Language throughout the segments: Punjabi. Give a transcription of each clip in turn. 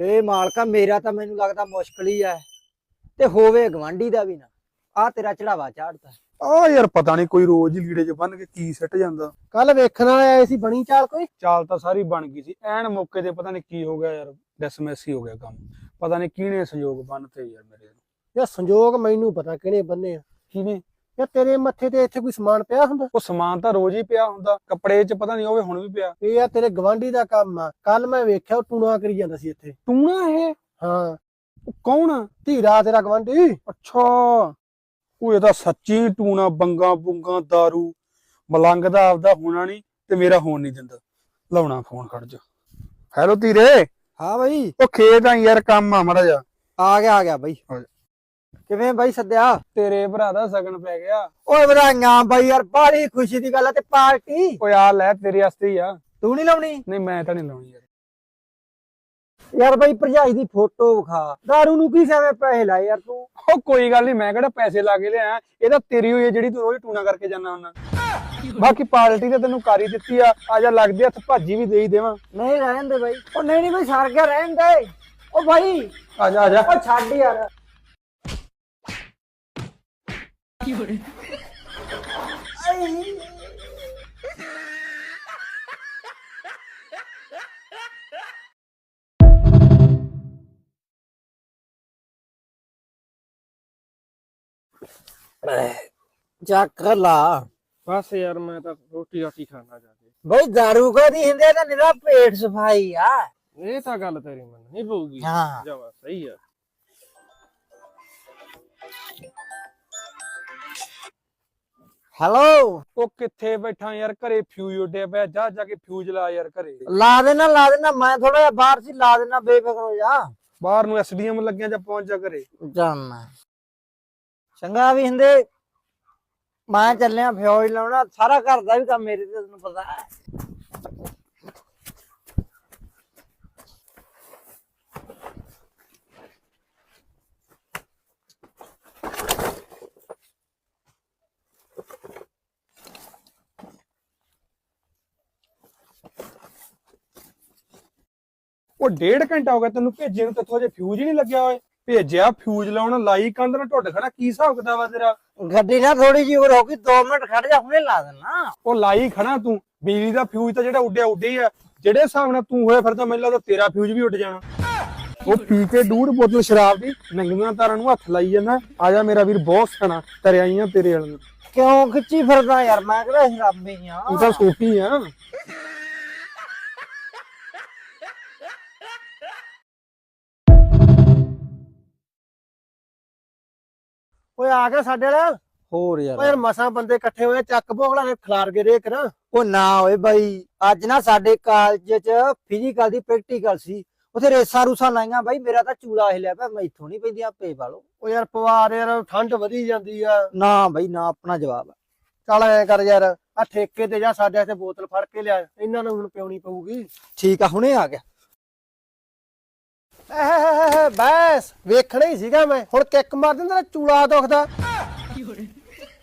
ਇਹ ਮਾਲਕਾ ਮੇਰਾ ਤਾਂ ਮੈਨੂੰ ਲੱਗਦਾ ਮੁਸ਼ਕਲ ਹੀ ਹੈ ਤੇ ਹੋਵੇ ਗਵਾਂਢੀ ਦਾ ਵੀ ਨਾ। ਆ ਤੇਰਾ ਚੜਾਵਾ ਚਾੜਦਾ। ਆ ਯਾਰ ਪਤਾ ਨਹੀਂ ਕੋਈ ਰੋਜ਼ ਹੀ ਲੀੜੇ 'ਚ ਬੰਨ ਕੇ ਕੀ ਸਿੱਟ ਜਾਂਦਾ। ਕੱਲ ਵੇਖਣ ਵਾਲੇ ਆਏ ਸੀ ਬਣੀ ਚਾਲ ਕੋਈ? ਚਾਲ ਤਾਂ ਸਾਰੀ ਬਣ ਗਈ ਸੀ। ਐਨ ਮੌਕੇ ਤੇ ਪਤਾ ਨਹੀਂ ਕੀ ਹੋ ਗਿਆ ਯਾਰ ਡਿਸਮਿਸ ਹੀ ਹੋ ਗਿਆ ਕੰਮ। ਪਤਾ ਨਹੀਂ ਕਿਹਨੇ ਸੰਯੋਗ ਬੰਨਤੇ ਯਾਰ ਮੇਰੇ। ਇਹ ਸੰਜੋਗ ਮੈਨੂੰ ਪਤਾ ਕਿਹਨੇ ਬੰਨੇ ਆ। ਕਿਹਨੇ? ਇਹ ਤੇਰੇ ਮੱਥੇ ਤੇ ਇੱਥੇ ਕੋਈ ਸਮਾਨ ਪਿਆ ਹੁੰਦਾ? ਉਹ ਸਮਾਨ ਤਾਂ ਰੋਜ਼ ਹੀ ਪਿਆ ਹੁੰਦਾ। ਕੱਪੜੇ 'ਚ ਪਤਾ ਨਹੀਂ ਹੋਵੇ ਹੁਣ ਵੀ ਪਿਆ। ਇਹ ਆ ਤੇਰੇ ਗਵਾਂਢੀ ਦਾ ਕੰਮ ਆ। ਕੱਲ ਮੈਂ ਵੇਖਿਆ ਉਹ ਟੂਣਾ ਕਰੀ ਜਾਂਦਾ ਸੀ ਇੱਥੇ। ਟੂਣਾ ਇਹ? ਹਾਂ। ਉਹ ਕੌਣ ਆ? ਧੀਰਾ ਤੇਰਾ ਗਵਾਂਢੀ? ਅੱਛਾ। ਉਹ ਇਹ ਤਾਂ ਸੱਚੀ ਟੂਣਾ ਬੰਗਾ ਬੁੰਗਾ दारू ਮਲੰਗ ਦਾ ਆਪਦਾ ਹੋਣਾ ਨਹੀਂ ਤੇ ਮੇਰਾ ਹੋਣ ਨਹੀਂ ਦਿੰਦਾ। ਲਾਉਣਾ ਫੋਨ ਖੜ ਜਾ। ਹੈਲੋ ਧੀਰੇ। ਹਾਂ ਬਾਈ। ਉਹ ਖੇਤ ਆ ਯਾਰ ਕੰਮ ਆ ਮੜਾ ਜਾ ਆ ਗਿਆ ਆ ਗਿਆ ਬਾਈ। ਜਾ। ਕਿਵੇਂ ਬਾਈ ਸੱਦਿਆ? ਤੇਰੇ ਭਰਾ ਦਾ ਸਗਨ ਪੈ ਗਿਆ। ਓਏ ਵਧਾਈਆਂ ਬਾਈ ਯਾਰ ਬੜੀ ਖੁਸ਼ੀ ਦੀ ਗੱਲ ਆ ਤੇ ਪਾਰਟੀ। ਓਏ ਆ ਲੈ ਤੇਰੇ ਵਾਸਤੇ ਆ। ਤੂੰ ਨਹੀਂ ਲਾਉਣੀ? ਨਹੀਂ ਮੈਂ ਤਾਂ ਨਹੀਂ ਲਾਉਣੀ ਯਾਰ। ਯਾਰ ਬਾਈ ਭਰਜਾਈ ਦੀ ਫੋਟੋ ਵਿਖਾ। ਦਾਰੂ ਨੂੰ ਕੀ ਸਵੇਂ ਪੈਸੇ ਲਾਏ ਯਾਰ ਤੂੰ? ਉਹ ਕੋਈ ਗੱਲ ਨਹੀਂ ਮੈਂ ਕਿਹੜਾ ਪੈਸੇ ਲਾ ਕੇ ਲਿਆ ਇਹ ਤਾਂ ਤੇਰੀ ਹੋਈ ਹੈ ਜਿਹੜੀ ਤੂੰ ਰੋਜ਼ ਟੂਣਾ ਕਰਕੇ ਜਾਂਦਾ ਹੁੰਦਾ। ਬਾਕੀ ਪਾਰਟੀ ਤੇ ਤੈਨੂੰ ਕਰ ਦਿੱਤੀ ਆ। ਆ ਜਾ ਲੱਗਦੇ ਹੱਥ ਭਾਜੀ ਵੀ ਦੇ ਹੀ ਦੇਵਾਂ। ਨਹੀਂ ਰਹਿਣ ਦੇ ਬਾਈ। ਉਹ ਨਹੀਂ ਨਹੀਂ ਬਾਈ ਸਰ ਗਿਆ ਰਹਿਣ ਦੇ। ਉਹ ਬਾਈ। ਆ ਜਾ ਆ ਜਾ। ਉਹ ਛੱਡ ਯਾਰ। ਚੱਕ ਲਾ ਬਸ ਯਾਰ ਮੈਂ ਤਾਂ ਰੋਟੀ ਰਾਟੀ ਖਾਣਾ ਜਾ ਕੇ। ਬਈ ਦਾਰੂ ਕੋ ਦੀ ਹਿੰਦੇ ਤਾਂ ਨਿਰਾ ਪੇਟ ਸਫ਼ਾਈ ਆ। ਇਹ ਤਾਂ ਗੱਲ ਤੇਰੀ ਮੰਨਣੀ ਪਊਗੀ। ਹਾਂ। ਜਵਾ ਸਹੀ ਆ। ਹੈਲੋ। ਉਹ ਕਿੱਥੇ ਬੈਠਾ ਯਾਰ ਘਰੇ ਫਿਊਜ਼ ਉੱਡਿਆ ਪਿਆ ਜਾ ਜਾ ਕੇ ਫਿਊਜ਼ ਲਾ ਯਾਰ ਘਰੇ। ਲਾ ਦੇਣਾ ਲਾ ਦੇਣਾ ਮੈਂ ਥੋੜਾ ਜਿਹਾ ਬਾਹਰ ਸੀ ਲਾ ਦੇਣਾ ਬੇਫਿਕਰ ਹੋ ਜਾ। ਬਾਹਰ ਨੂੰ ਐਸਡੀਐਮ ਲੱਗਿਆ ਜਾਂ ਪਹੁੰਚ ਜਾ ਘਰੇ। ਜਾਨਾ ਚੰਗਾ ਵੀ ਹਿੰਦੇ ਮੈਂ ਚੱਲਿਆ ਫਿਉਜ ਲਾਉਣਾ ਸਾਰਾ ਘਰ ਦਾ ਵੀ ਕੰਮ ਮੇਰੇ ਤੇ ਤੈਨੂੰ ਪਤਾ ਹੈ। ਉਹ ਡੇਢ ਘੰਟਾ ਹੋ ਗਿਆ ਤੈਨੂੰ ਭੇਜੇ ਨੂੰ ਤੇਥੋਂ ਅਜੇ ਫਿਊਜ਼ ਹੀ ਨਹੀਂ ਲੱਗਿਆ ਓਏ। ਭੇਜਿਆ ਫਿਊਜ਼ ਲਾਉਣ ਲਾਈ ਕੰਧ ਨਾਲ ਟੁੱਟ ਖੜਾ ਕੀ ਹਿਸਾਬ ਕਿਤਾਬ ਆ ਤੇਰਾ? ਗੱਡੀ ਨਾ ਥੋੜੀ ਜਿਹੀ ਹੋਰ ਹੋ ਗਈ 2 ਮਿੰਟ ਖੜ ਜਾ ਹੁਣੇ ਲਾ ਦੇਣਾ ਉਹ ਲਾਈ ਖੜਾ ਤੂੰ ਬਿਜਲੀ ਦਾ ਫਿਊਜ਼ ਤਾਂ ਜਿਹੜਾ ਉੱਡਿਆ ਉੱਡੇ ਆ। ਜਿਹੜੇ ਹਿਸਾਬ ਨਾਲ ਤੂੰ ਹੋਇਆ ਫਿਰ ਤਾਂ ਮੈਨੂੰ ਲੱਗਦਾ ਤੇਰਾ ਫਿਊਜ਼ ਵੀ ਉੱਡ ਜਾਣਾ। ਉਹ ਪੀ ਕੇ ਡੂੜ ਬੋਤਲ ਸ਼ਰਾਬ ਦੀ ਨੰਗੀਆਂ ਤਾਰਾਂ ਨੂੰ ਹੱਥ ਲਾਈ ਜਾਂਦਾ। ਆ ਜਾ ਮੇਰਾ ਵੀਰ ਬਹੁਤ ਸਣਾ ਤੇਰੇ ਆਈਆਂ ਤੇਰੇ ਵਾਲ ਨੂੰ। ਕਿਉਂ ਖਿੱਚੀ ਫਿਰਦਾ ਯਾਰ ਮੈਂ ਕਿਹੜਾ ਸ਼ਰਾਬੀ ਆ? ਤੂੰ ਤਾਂ ਸੋਫੀ ਆ। ਓਏ ਆ ਗਿਆ ਸਾਡੇ ਵਾਲਾ। ਹੋਰ ਓਏ ਯਾਰ ਯਾਰ ਮਸਾਂ ਬੰਦੇ ਇਕੱਠੇ ਹੋਏ ਚੱਕ ਭੋਗਲਾ ਨੇ ਖਿਲਾਰ ਕੇ ਦੇ ਕਰਾਂ ਉਹ ਨਾ ਓਏ ਬਾਈ ਅੱਜ ਨਾ ਸਾਡੇ ਕਾਲਜ 'ਚ ਫਿਜ਼ੀਕਲ ਦੀ ਪ੍ਰੈਕਟੀਕਲ ਸੀ। ਉਥੇ ਰੇਸਾਂ ਰੂਸਾਂ ਲਾਈਆਂ ਬਾਈ ਮੇਰਾ ਤਾਂ ਚੂਲਾ ਹਿਲਿਆ ਪਿਆ ਮੈਥੋਂ ਨਹੀਂ ਪੈਂਦੀਆਂ ਪੇ ਵਾਲੋ ਓ ਯਾਰ ਪਵਾਰ ਯਾਰ ਠੰਡ ਵਧੀ ਜਾਂਦੀ ਆ। ਨਾ ਬਾਈ ਨਾ ਆਪਣਾ ਜਵਾਬ ਆ। ਚੱਲ ਐ ਕਰ ਯਾਰ ਆ ਠੇਕੇ ਤੇ ਜਾ ਸਾਡੇ ਇੱਥੇ ਬੋਤਲ ਫੜ ਕੇ ਲਿਆ। ਇਹਨਾਂ ਨੂੰ ਹੁਣ ਪਿਉਣੀ ਪਊਗੀ। ਠੀਕ ਆ ਹੁਣੇ ਆ ਗਿਆ। ਐ ਬਸ ਵੇਖਣਾ ਹੀ ਸੀਗਾ ਮੈਂ। ਹੁਣ ਕਿੱਕ ਮਾਰ ਦਿੰਦਾ ਚੂਲਾ ਦੁਖਦਾ।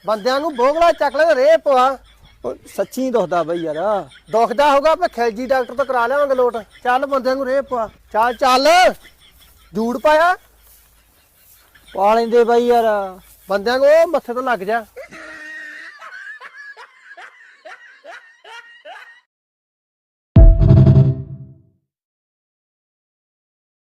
ਬੰਦਿਆਂ ਨੂੰ ਬੋਗਲਾ ਚੱਕ ਲੈ ਰੇ ਪਵਾ। ਉਹ ਸੱਚੀ ਦੁਖਦਾ ਬਾਈ ਯਾਰ। ਦੁਖਦਾ ਹੋਗਾ ਆਪਾਂ ਖੈਲਜੀ ਡਾਕਟਰ ਤੋਂ ਕਰਾ ਲਿਆਵਾਂਗੇ ਲੋਟ। ਚੱਲ ਬੰਦਿਆਂ ਨੂੰ ਰੇ ਪਵਾ। ਚੱਲ ਚੱਲ। ਜੂੜ ਪਾਇਆ। ਪਾ ਲੈਂਦੇ ਬਾਈ ਯਾਰ। ਬੰਦਿਆਂ ਨੂੰ ਉਹ ਮੱਥੇ ਤੋਂ ਲੱਗ ਜਾ।